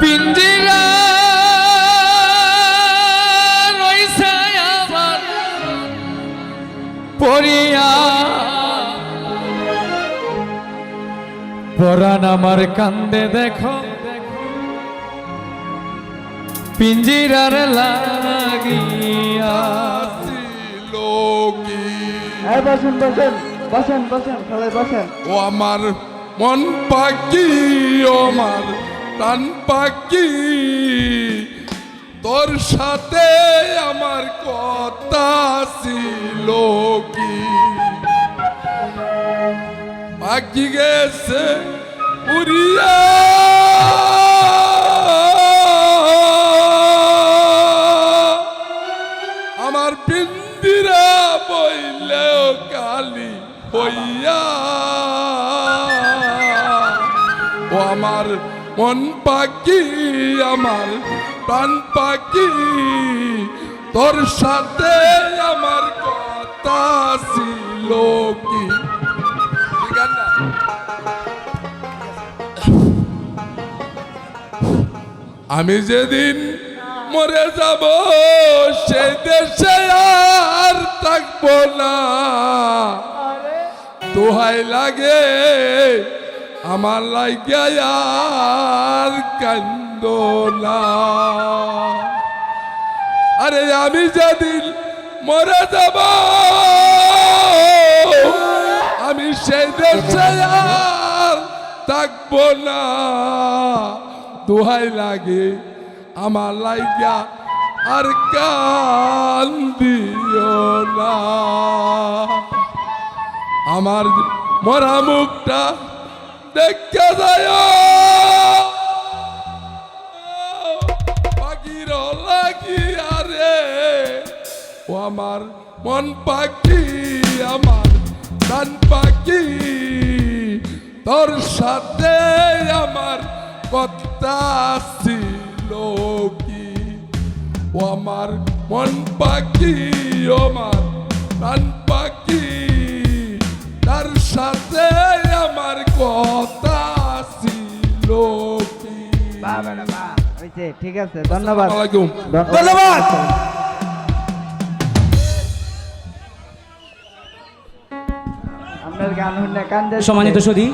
পিঞ্জিরা রইছে আমার পরিয়া। পরাণ আমার কান্দে দেখো। পিঞ্জিরার লাগিয়া। বসেন বসেন বসেন বসেন সবাই বসেন। ও আমার মন পাখি আমার প্রাণ পাখি, তোর সাথে আমার কথা ছিল কি? পাখি গেছে উড়িয়া। আমার পিন্দিরা বইলেও কালি হইয়া। ও আমার মন পাখি আমার প্রাণ পাখি তোর সাথে আমার কথা ছিল কি? আমি যেদিন মরে যাব সেই দেশে আর থাকব না। দোহাই লাগে আমার লাগিয়া আর আরে আমি যেদিন মরে যাব, আমি সেই দেশে আর থাকব না। দোহাই লাগে, আমার লাইগা আর কান্দিও না। আমার মরা মুখটা দেখে যায় পাখির লাগি আরে ও আমার মন পাখি আমার কান পাখি তোর সাথে আমার কথা ছিল কি ও আমার মন পাখি আমার কান কথা ছিল ঠিক আছে ধন্যবাদ। ধন্যবাদ। আপনার গান শুনে কান্দে সম্মানিত সুধী